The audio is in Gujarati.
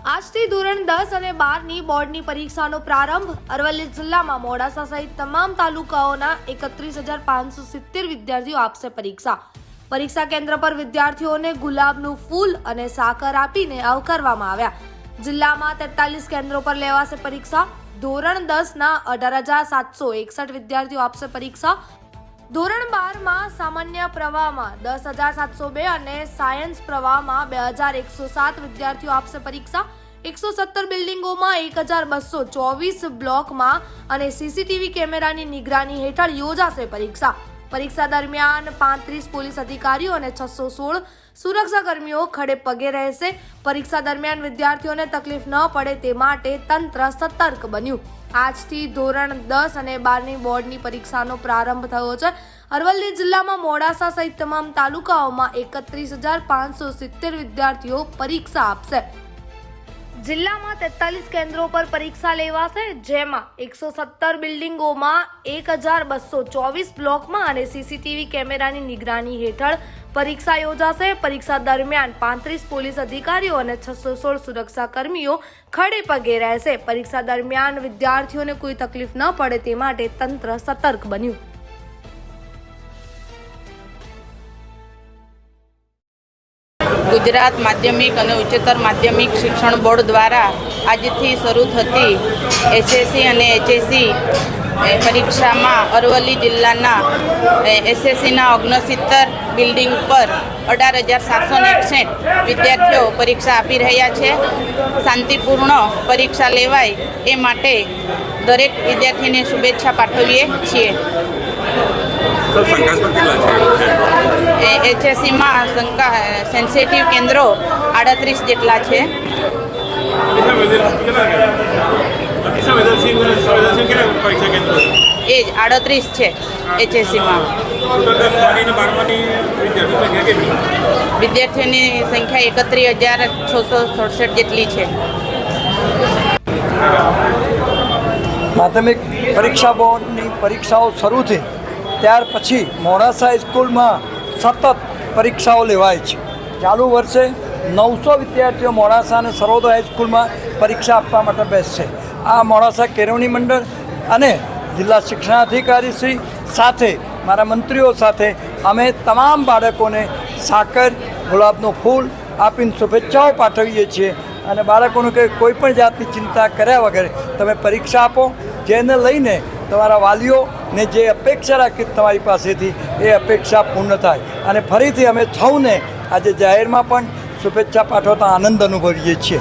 આજથી ધોરણ દસ અને બારની બોર્ડની પરીક્ષાનો પ્રારંભ અરવલ્લી જિલ્લામાં મોડાસા સહિત તમામ તાલુકાઓના એકત્રીસ હજાર પાંચસો સિત્તેર વિદ્યાર્થીઓ આપશે પરીક્ષા. પરીક્ષા કેન્દ્ર પર વિદ્યાર્થીઓને ગુલાબનું ફૂલ અને સાકર આપીને આવકારવામાં આવ્યા. જિલ્લામાં તેતાલીસ કેન્દ્રો પર લેવાશે પરીક્ષા. ધોરણ દસના અઢાર હજાર સાતસો એકસઠ વિદ્યાર્થીઓ આપશે પરીક્ષા. ધોરણ બારમાં સામાન્ય પ્રવાહમાં દસ હજાર સાતસો બે અને સાયન્સ પ્રવાહમાં બે હજાર એકસો સાત વિદ્યાર્થીઓ આપશે પરીક્ષા. એકસો સત્તર બિલ્ડિંગોમાં એક હજાર બસો ચોવીસ બ્લોકમાં અને સીસીટીવી કેમેરાની નિગરાની હેઠળ યોજાશે પરીક્ષા. પરીક્ષા દરમિયાન પાંત્રીસ પોલીસ અધિકારીઓ અને છસો સોળ સુરક્ષા કર્મીઓ ખડે પગે રહેશે. પરીક્ષા દરમિયાન વિદ્યાર્થીઓને તકલીફ ન પડે તે માટે તંત્ર સતર્ક બન્યું. આજથી ધોરણ દસ અને બારની બોર્ડની પરીક્ષાનો પ્રારંભ થયો છે. અરવલ્લી જિલ્લામાં મોડાસા સહિત તમામ તાલુકાઓમાં એકત્રીસ હજાર પાંચસો સિત્તેર વિદ્યાર્થીઓ પરીક્ષા આપશે. જિલ્લામાં તેતાલીસ કેન્દ્રો પર પરીક્ષા લેવાશે, જેમાં એકસો સત્તર બિલ્ડિંગોમાં એક હજાર બસો ચોવીસ બ્લોકમાં અને સીસીટીવી કેમેરાની નિગરાની હેઠળ પરીક્ષા યોજાશે. પરીક્ષા દરમિયાન પાંત્રીસ પોલીસ અધિકારીઓ અને છસો સોળ સુરક્ષા કર્મીઓ ખડે પગે રહેશે. પરીક્ષા દરમિયાન વિદ્યાર્થીઓને કોઈ તકલીફ ન પડે તે માટે તંત્ર સતર્ક બન્યું. ગુજરાત માધ્યમિક અને ઉચ્ચતર માધ્યમિક શિક્ષણ બોર્ડ દ્વારા આજથી શરૂ થતી એસએસસી અને એચએસસી પરીક્ષામાં અરવલ્લી જિલ્લાના એસએસસીના ઓગણસિત્તર બિલ્ડિંગ પર અઢાર હજાર સાતસો એકસઠ વિદ્યાર્થીઓ પરીક્ષા આપી રહ્યા છે. શાંતિપૂર્ણ પરીક્ષા લેવાય એ માટે દરેક વિદ્યાર્થીને શુભેચ્છા પાઠવીએ છીએ. સર શંકાસ્પદ કેટલા છે? એચએસસીમાં શંકા સેન્સિટિવ કેન્દ્રો આડત્રીસ જેટલા છે. એ જ આડત્રીસ છે એચએસસીમાં. વિદ્યાર્થીઓની સંખ્યા એકત્રીસ હજાર છસો સડસઠ જેટલી છે. માધ્યમિક પરીક્ષા બોર્ડની પરીક્ષાઓ શરૂ થઈ. ત્યાર પછી મોડાસા સ્કૂલમાં સતત પરીક્ષાઓ લેવાય છે. ચાલુ વર્ષે નવસો વિદ્યાર્થીઓ મોડાસા અને સરોદા હાઈસ્કૂલમાં પરીક્ષા આપવા માટે બેસશે. આ મોડાસા કેળવણી મંડળ અને જિલ્લા શિક્ષણાધિકારી શ્રી સાથે મારા મંત્રીઓ સાથે અમે તમામ બાળકોને સાકર, ગુલાબનું ફૂલ આપીને શુભેચ્છાઓ પાઠવીએ છીએ અને બાળકોનું કોઈ પણ જાતની ચિંતા કર્યા વગર તમે પરીક્ષા આપો, જેને લઈને તમારા વાલીઓને જે અપેક્ષા રાખી તમારી પાસેથી એ અપેક્ષા પૂર્ણ થાય. અને ફરીથી અમે સૌને આજે જાહેરમાં પણ શુભેચ્છા પાઠવતા આનંદ અનુભવીએ છીએ.